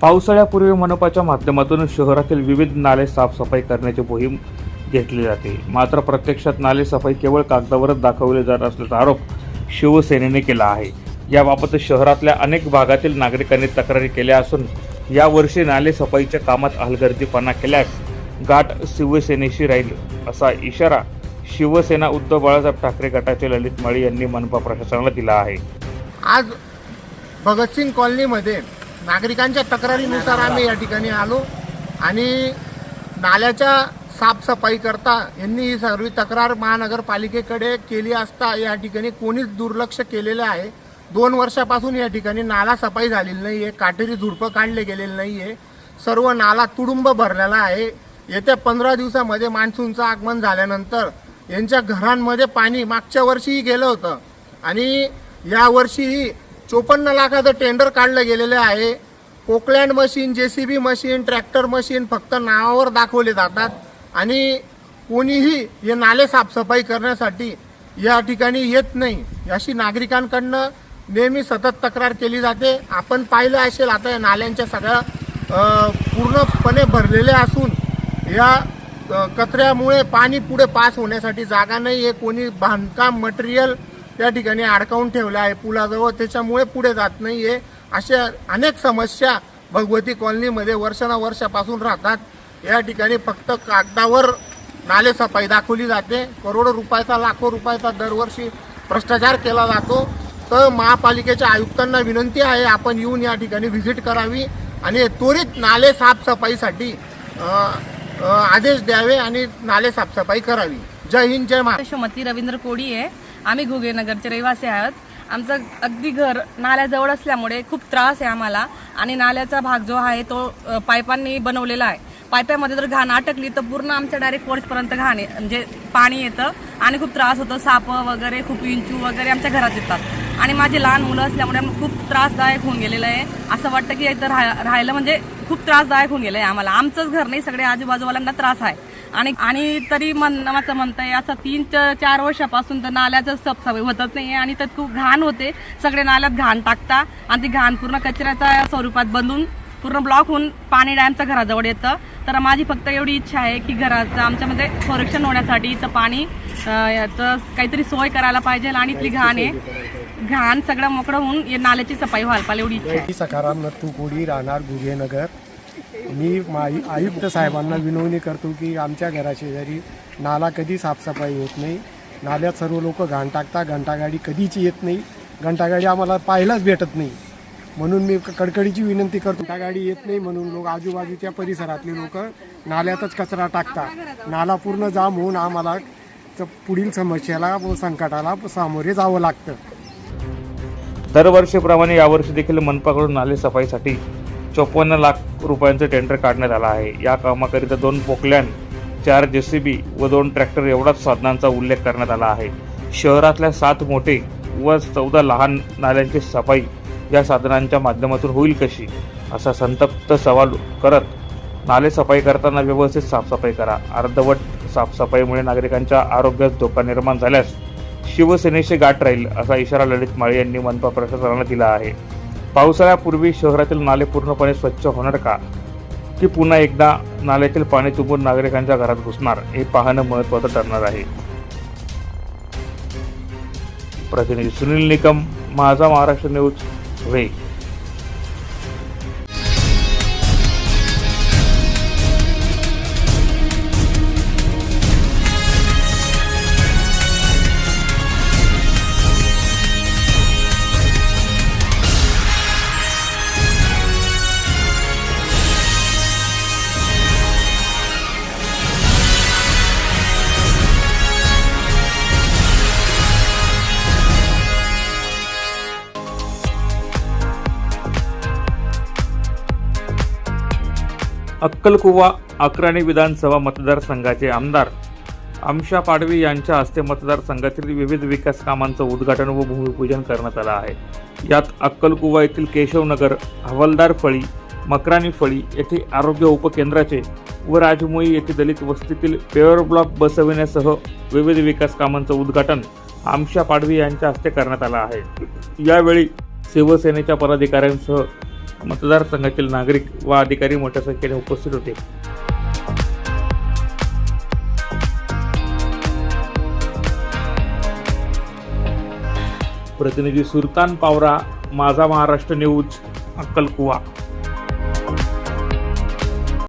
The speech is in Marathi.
पावसाळ्यापूर्वी मनपाच्या माध्यमातून शहरातील विविध नाले साफसफाई करण्याची मोहीम घेतली जाते. मात्र प्रत्यक्षात नाले सफाई केवळ कागदावरच दाखवले जात असल्याचा आरोप शिवसेनेने केला आहे. याबाबत शहरातल्या अनेक भागातील नागरिकांनी तक्रारी केल्या असून यावर्षी नाले सफाईच्या कामात हलगर्दीपणा केल्यास गाठ शिवसेनेशी राहील असा इशारा शिवसेना उद्धव बाळासाहेब ठाकरे गटाचे ललित माळी यांनी मनपा प्रशासनाला दिला आहे. आज भगतसिंग कॉलनीमध्ये नागरिकांच्या तक्रारीनुसार आम्ही या ठिकाणी आलो आणि नाल्याच्या साफसफाई करता यांनी ही सर्व तक्रार महानगरपालिकेकडे केली असता या ठिकाणी कोणीच दुर्लक्ष केलेलं आहे. दोन वर्षापासून या ठिकाणी नाला सफाई झालेली नाही आहे काटेरी झुडपं काढले गेलेले नाही आहे सर्व नाला तुडुंब भरलेला आहे. येत्या पंधरा दिवसामध्ये मान्सूनचं आगमन झाल्यानंतर यांच्या घरांमध्ये पाणी मागच्या वर्षीही गेलं होतं आणि यावर्षीही चोपन्न लाखाचं टेंडर काढलं गेलेलं आहे. Poclain machine J C B machine tractor machine फक्त नावावर दाखवले जातात. आणि कोणीही हे नाले साफसफाई करण्यासाठी या ठिकाणी येत नाही. अशी नागरिकांकडनं नेहमी सतत तक्रार केली जाते. आपण पाहिलं असेल आता या नाल्यांच्या सगळ्या पूर्णपणे भरलेले असून या कचऱ्यामुळे पाणी पुढे पास होण्यासाठी जागा नाही. आहे कोणी बांधकाम मटेरियल त्या ठिकाणी अडकावून ठेवलं आहे पुलाजवळ. त्याच्यामुळे पुढे जात नाही आहे अशा अनेक समस्या भगवती कॉलनीमध्ये वर्षानुवर्षापासून राहतात. या ठिकाणी फक्त कागदावर नाले सफाई दाखवली जाते. करोडो रुपयाचा लाखो रुपयाचा दरवर्षी भ्रष्टाचार केला जातो. तर महापालिकेच्या आयुक्तांना विनंती आहे आपण येऊन या ठिकाणी व्हिजिट करावी आणि त्वरित नाले साफसफाईसाठी आदेश द्यावे आणि नाले साफसफाई करावी. जय हिंद जय महाराष्ट्र. रवींद्र कोडी आहे आम्ही घुगेनगरचे रहिवासी आहोत. आमचं अगदी घर नाल्याजवळ असल्यामुळे खूप त्रास आहे आम्हाला. आणि नाल्याचा भाग जो आहे तो पायपांनी बनवलेला आहे. पायप्यामध्ये जर घाण अटकली तर पूर्ण आमच्या डायरेक्ट पोर्चपर्यंत घाण आहे म्हणजे पाणी येतं आणि खूप त्रास होतो. साप वगैरे खूप इंचू वगैरे आमच्या घरात येतात. आणि माझी लहान मुलं असल्यामुळे आम्ही खूप त्रासदायक होऊन गेलेलं आहे. असं वाटतं की इथं राह राहायला म्हणजे खूप त्रासदायक होऊन गेलं आहे आम्हाला. आमचंच घर नाही सगळे आजूबाजूवाल्यांना त्रास आहे. आणि आणि तरी म्हणचं म्हणतं आहे असं तीन चार वर्षापासून तर नाल्याचं सफसफाई होतच नाही आणि तर खूप घाण होते. सगळे नाल्यात घाण टाकता आणि ती घाण पूर्ण कचऱ्याच्या स्वरूपात बनून पूर्ण ब्लॉक होऊन पाणी डॅमचं घराजवळ येतं. तर माझी फक्त एवढी इच्छा आहे की घराचं आमच्यामध्ये संरक्षण होण्यासाठी इथं पाणी याचं काहीतरी सोय करायला पाहिजे आणि इथली घाण आहे. घाण सगळं मोकळं होऊन या नाल्याची सफाई व्हायला पाहिजे एवढी इच्छा आहे. नत्तू कोडी राहणार गुहेनगर मी माई आयुक्त साहेबांना विनवणी करतो की आमच्या घराशेजारी नाला कधी साफसफाई होत नाही. नाल्यात सर्व लोक घाण टाकता घंटागाडी कधीच येत नाही. घंटागाडी आम्हाला पाहायलाच भेटत नाही. म्हणून मी कडकडीची विनंती करतो. घंटागाडी येत नाही म्हणून लोक आजूबाजूच्या परिसरातले लोक नाल्यातच कचरा टाकता. नाला पूर्ण जाम होऊन आम्हाला च- पुढील समस्याला व संकटाला सामोरे जावं लागतं. दरवर्षीप्रमाणे यावर्षी देखील मनपाकडून नाले सफाईसाठी चोपन्न लाख रुपयांचं टेंडर काढण्यात आलं आहे. या कामाकरिता दोन पोकलॅन चार जेसीबी व दोन ट्रॅक्टर एवढाच साधनांचा उल्लेख करण्यात आला आहे. शहरातल्या सात मोठे व चौदा लहान नाल्यांची सफाई या साधनांच्या माध्यमातून होईल कशी? असा संतप्त सवाल करत नाले सफाई करताना व्यवस्थित साफसफाई करा. अर्धवट साफसफाईमुळे नागरिकांच्या आरोग्यास धोका निर्माण झाल्यास शिवसेनेशी गाठ राहील असा इशारा ललित माळी यांनी मनपा प्रशासनाला दिला आहे. पावसाळ्यापूर्वी शहरातील नाले पूर्णपणे स्वच्छ होणार का? की पुन्हा एकदा नाल्यातील पाणी तुंबून नागरिकांच्या घरात घुसणार? हे पाहणं महत्त्वाचं ठरणार आहे. प्रतिनिधी सुनील निकम माझा महाराष्ट्र न्यूज वे अक्कलकुवा अक्राणी विधानसभा मतदारसंघाचे आमदार आमशा पाडवी यांच्या हस्ते मतदारसंघातील विविध विकास कामांचं उद्घाटन व भूमिपूजन करण्यात आलं आहे. यात अक्कलकुवा येथील केशवनगर हवालदार फळी मकरानी फळी येथे आरोग्य उपकेंद्राचे व राजमुई येथे दलित वस्तीतील पेवर ब्लॉक बसविण्यासह विविध विकास कामांचं उद्घाटन आमशा पाडवी यांच्या हस्ते करण्यात आलं आहे. यावेळी शिवसेनेच्या पदाधिकाऱ्यांसह मतदारसंघातील नागरिक व अधिकारी मोठ्या संख्येने उपस्थित होते. प्रतिनिधी सुलतान पावरा माझा महाराष्ट्र न्यूज अक्कलकुवा.